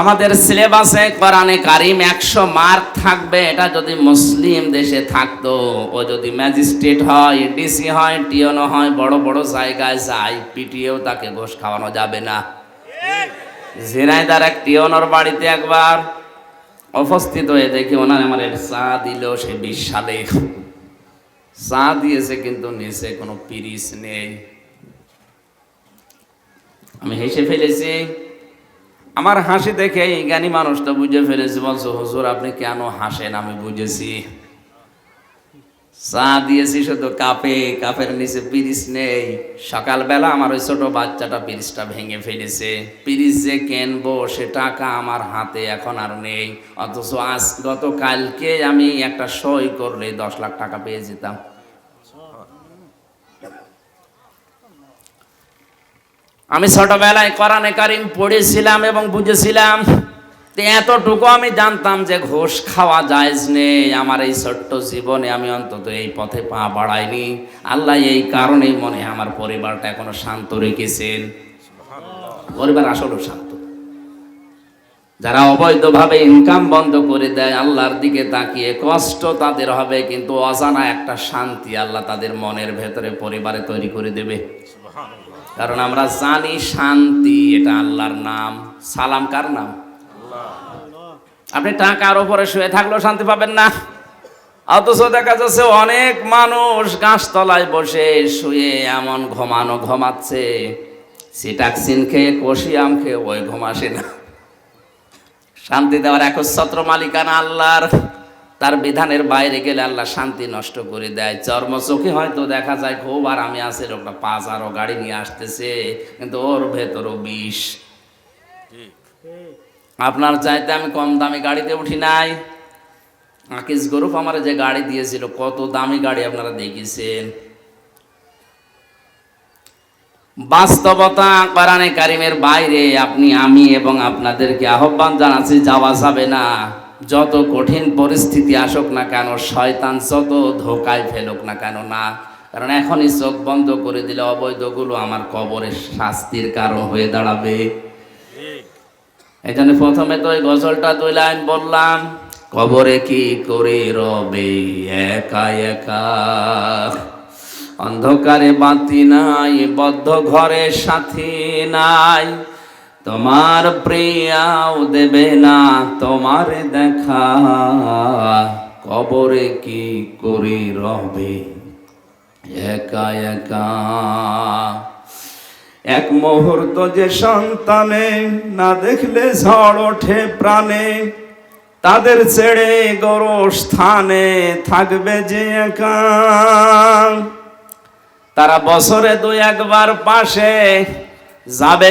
আমাদের সিলেবাসে কোরআনে কারিম একশো মার্ক থাকবে, এটা যদি মুসলিম দেশে থাকতো, ও যদি ম্যাজিস্ট্রেট হয়, ডিসি হয় টিওনো হয়, বড় বড় জায়গায় যায় পিটিয়েও তাকে ঘোষ খাওয়ানো যাবে না। ঝিনাইদার এক টিওনোর বাড়িতে একবার উপস্থিত হয়ে দেখি ওনার আমার চা দিল, সে বিশ চা দিয়েছে, কিন্তু নিচে কোনো পিরিস নেই। আমি হেসে ফেলেছি। আমার হাসি দেখে এই জ্ঞানী মানুষটা বুঝে ফেলেছি, বলছো, হুজুর, আপনি কেন হাসেন? আমি বুঝেছি। চা দিয়েছি, শুধু কাপে, কাপের নিচে পিরিস নেই। সকালবেলা আমার ওই ছোট বাচ্চাটা পিরিসটা ভেঙে ফেলেছে। পিরিস যে কেনবো, সে টাকা আমার হাতে এখন আর নেই। অথচ আজ গতকালকে আমি একটা সই করলে দশ লাখ টাকা পেয়ে যেতাম। আমি ছোটবেলায় কোরআনে কারিম পড়েছিলাম এবং বুঝেছিলাম এতটুকু আমি জানতাম যে ঘোষ খাওয়া যায় নেই। আমার এই ছোট্ট জীবনে আমি অন্তত এই পথে পা বাড়াইনি। আল্লাহ এই কারণেই মনে আমার পরিবারটা এখনও শান্ত রেখেছেন। পরিবার আসলেও শান্ত। যারা অবৈধভাবে ইনকাম বন্ধ করে দেয় আল্লাহর দিকে তাকিয়ে কষ্ট তাদের হবে কিন্তু অজানা একটা শান্তি আল্লাহ তাদের মনের ভেতরে পরিবারে তৈরি করে দেবে। কারণ আমরা জানি শান্তি এটা আল্লাহর নাম। সালাম কার নাম? আপনি টাকার উপরে শুয়ে থাকলেও শান্তি পাবেন না। অথচ দেখা যাচ্ছে অনেক মানুষ গাছতলায় বসে শুয়ে এমন ঘুমানো ঘুমাচ্ছে। সিটাক্সিন খেয়ে কষিয়াম খেয়ে ওই ঘুম আসে না। শান্তি দেওয়ার একচ্ছত্র মালিকানা আল্লাহর। তার বিধানের বাইরে গেলে আল্লাহ শান্তি নষ্ট করে দেয়। চর্ম চোখে হয়তো দেখা যায়, খুব আরামে আছে, লোকটা পাঁচ আরও গাড়ি নিয়ে আসতেছে, কিন্তু ওর ভেতরও বিষ। আপনার চাইতে আমি কম দামি গাড়িতে উঠি নাই। আকিস গরুপ আমার যে গাড়ি দিয়েছিল, কত দামি গাড়ি আপনারা দেখেছেন? বাস্তবতা কোরআনে কারিমের বাইরে আপনি, আমি এবং আপনাদেরকে আহ্বান জানাচ্ছি, যাওয়া যাবে না। যত কঠিন পরিস্থিতি আসুক না কেন, শয়তান যত ধোকায় ফেলুক না কেন না। কারণ এখনই চোখ বন্ধ করে দিলে অবৈধগুলো আমার কবরের শাস্তির কারণ হয়ে দাঁড়াবে। এই জন্য প্রথমে তো ওই গজলটা দুই লাইন বললাম, কবরে কি করে রবে? একা একা। অন্ধকারে বাতি নাই, বদ্ধ ঘরে সাথী নাই। তোমার প্রিয়াও দেবে না, তোমার দেখা। কবরে কি করে রবে? একা একা। এক মুহূর্ত যে সন্তানে না দেখলে ঝড় ওঠে প্রাণে, তাদের ছেড়ে গরো স্থানে থাকবে যে একা। তারা বছরে দুই একবার পাশে যাবে